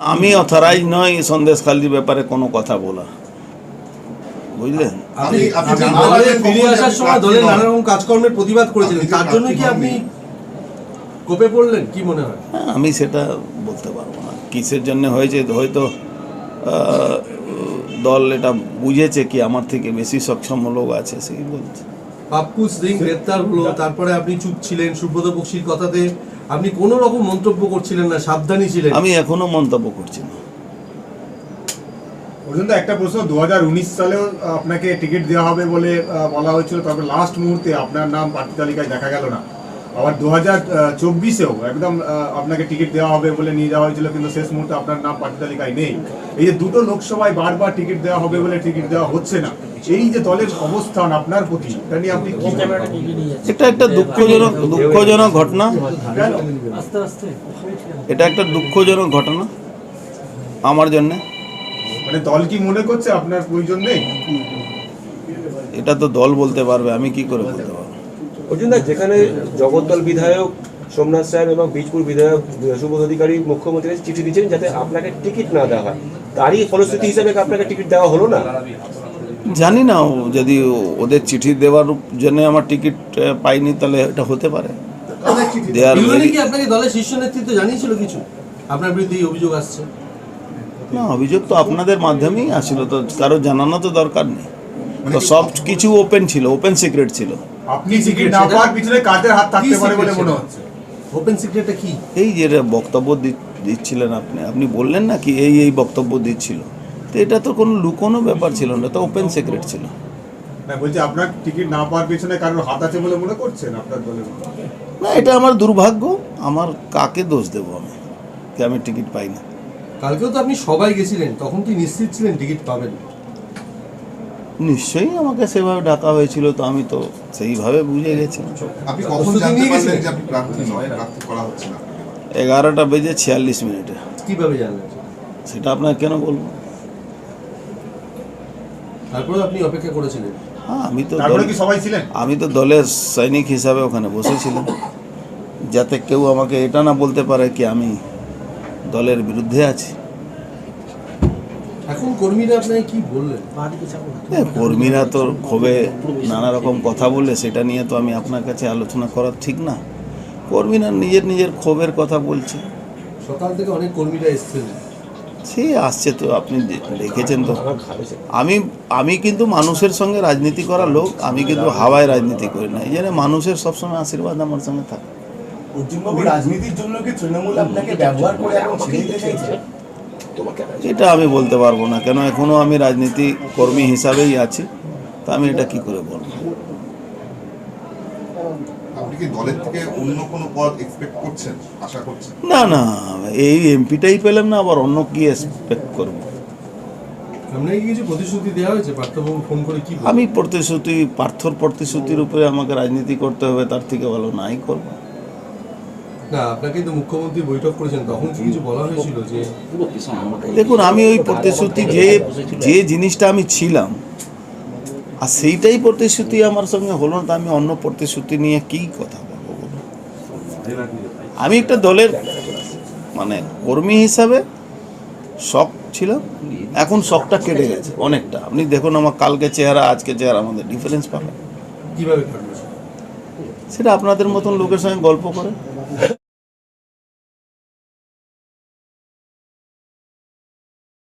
আমি অথরাইজ নই সন্দেশখালির ব্যাপারে কোনো কথা বলা। বুঝলেন ফিরে আসার সময় দলের নানা রকম কাজকর্মের প্রতিবাদ করেছিলেন। তার জন্য কি আপনি কোপে পড়লেন? কি মনে হয়? হ্যাঁ, আমি সেটা বলতে পারব না। কিসের জন্য হয়েছে? হয়তো দল এটা বুঝেছে কি আমার থেকে বেশি সক্ষম লোক আছে সেই বলছে। পাপ্পু সিং গ্রেপ্তার হলো তারপরে আপনি চুপ ছিলেন সুব্রত বক্সির কথাতে। আপনি কোনো রকম মন্তব্য করছিলেন না সাবধানী ছিলেন। আমি এখনও মন্তব্য করছি না। পর্যন্ত একটা প্রশ্ন দু সালেও আপনাকে টিকিট দেওয়া হবে বলে বলা হয়েছিল তবে লাস্ট মুহূর্তে আপনার নাম প্রার্থী তালিকায় দেখা গেল না। আবার দু হাজার চব্বিশেও একদম আপনাকে টিকিট দেওয়া হবে বলে নিয়ে যাওয়া হয়েছিল কিন্তু শেষ মুহূর্তে আপনার নাম প্রার্থী তালিকায় নেই। এই যে দুটো লোকসভায় বারবার টিকিট দেওয়া হবে বলে টিকিট দেওয়া হচ্ছে না এই যে দলের অবস্থান আপনার প্রতি এটা নিয়ে আপনি কি এটা একটা দুঃখজনক দুঃখজনক ঘটনা। এটা একটা দুঃখজনক ঘটনা আমার জন্যে। মানে দল কি মনে করছে আপনার প্রয়োজন নেই? এটা তো দল বলতে পারবে আমি কি করে বলতে পারব? অর্জুন যেখানে জগদ্দল বিধায়ক সোমনাথ সাহেব এবং বীজপুর বিধায়ক সুবোধ অধিকারী মুখ্যমন্ত্রী চিঠি দিচ্ছেন যাতে আপনাকে টিকিট না দেওয়া হয়। তারই ফলশ্রুতি হিসাবে আপনাকে টিকিট দেওয়া হলো না? জানি না যদি ও- ওদের চিঠি দেওয়ার জন্য আমার টিকিট পাইনি তাহলে এটা হতে পারে। আপনাকে দলের শীর্ষ নেতৃত্ব জানিয়েছিল কিছু? আপনার বিরুদ্ধে অভিযোগ আসছে। না অভিযোগ তো আপনাদের মাধ্যমেই আসছিল তো কারও জানানো তো দরকার নেই। তো সব কিছু ওপেন ছিল ওপেন সিক্রেট ছিল। আপনি টিকিট না পাওয়ার পিছনে কাজের হাত থাকতে পারে বলে মনে হচ্ছে? ওপেন সিক্রেটটা কি? এই যে বক্তব্য দিচ্ছিলেন আপনি আপনি বললেন না কি এই এই বক্তব্য দিচ্ছিল? তো এটা তো কোনো লুকোনো ব্যাপার ছিল না তো ওপেন সিক্রেট ছিল। না বলছি আপনার টিকিট না পাওয়ার পিছনে কারোর হাত আছে বলে মনে করছেন আপনার দলের না এটা আমার দুর্ভাগ্য আমার কাকে দোষ দেবো আমি কি আমি টিকিট পাই না। কালকেও তো আপনি সবাই গেছিলেন তখন কি নিশ্চিত ছিলেন টিকিট পাবেন? নিশ্চয়ই আমাকে সেভাবে ডাকা হয়েছিল তো আমি তো সেইভাবে বুঝে গেছি আপনি কখন জানতে পারলেন যে আপনি প্রার্থী নয় প্রার্থী করা হচ্ছে না এগারোটা বেজে ছিয়াল্লিশ মিনিটে। কীভাবে জানলেন? সেটা আপনার কেন বলব? তারপরে আপনি অপেক্ষা করেছিলেন? হ্যাঁ আমি তো কি সবাই ছিলেন? আমি তো দলের সৈনিক হিসাবে ওখানে বসেছিলাম। যাতে কেউ আমাকে এটা না বলতে পারে কি আমি দলের বিরুদ্ধে আছি। এখন কর্মীরা আপনাকে কি বললেন? কর্মীরা তো ক্ষোভে নানা রকম কথা বলে সেটা নিয়ে তো আমি আপনার কাছে আলোচনা করা ঠিক না। কর্মীরা নিজের নিজের ক্ষোভের কথা বলছে। সকাল থেকে অনেক কর্মীরা এসেছেন। সে আসছে তো আপনি দেখেছেন তো। আমি আমি কিন্তু মানুষের সঙ্গে রাজনীতি করা লোক আমি কিন্তু হাওয়ায় রাজনীতি করি না। এই জন্য মানুষের সবসময় আশীর্বাদ আমার সঙ্গে থাকে। রাজনীতির জন্য কি তৃণমূল আপনাকে ব্যবহার করে এখন ছেড়ে দিতে চাইছে এটা আমি বলতে পারব না কেন এখনও আমি রাজনীতি কর্মী হিসাবেই আছি তা আমি এটা কি করে বলব? আপনি কি দলের থেকে অন্য কোনো পদ এক্সপেক্ট করছেন? আশা করছেন? না না এই এমপিটাই পেলাম না আবার অন্য কি এক্সপেক্ট করব? আমি প্রতিশ্রুতি পার্থর প্রতিশ্রুতির উপরে আমাকে রাজনীতি করতে হবে তার থেকে ভালো নাই করব। না আপনাকে তো মুখ্যমন্ত্রী বৈঠক করেছেন তখন কি কিছু বলা হয়েছিল যে দেখুন আমি ওই প্রতিশ্রুতি যে যে জিনিসটা আমি ছিলাম আর সেইটাই প্রতিশ্রুতি আমার সঙ্গে হলো না আমি অন্য প্রতিশ্রুতি নিয়ে কী কথা বলব বলুন? আমি একটা দলের মানে কর্মী হিসাবে শখ ছিল এখন শখটা কেটে গেছে অনেকটা। আপনি দেখুন আমার কালকে চেহারা আজকে চেহারা আমাদের ডিফারেন্স কীভাবে সেটা আপনাদের মতন লোকের সঙ্গে গল্প করে।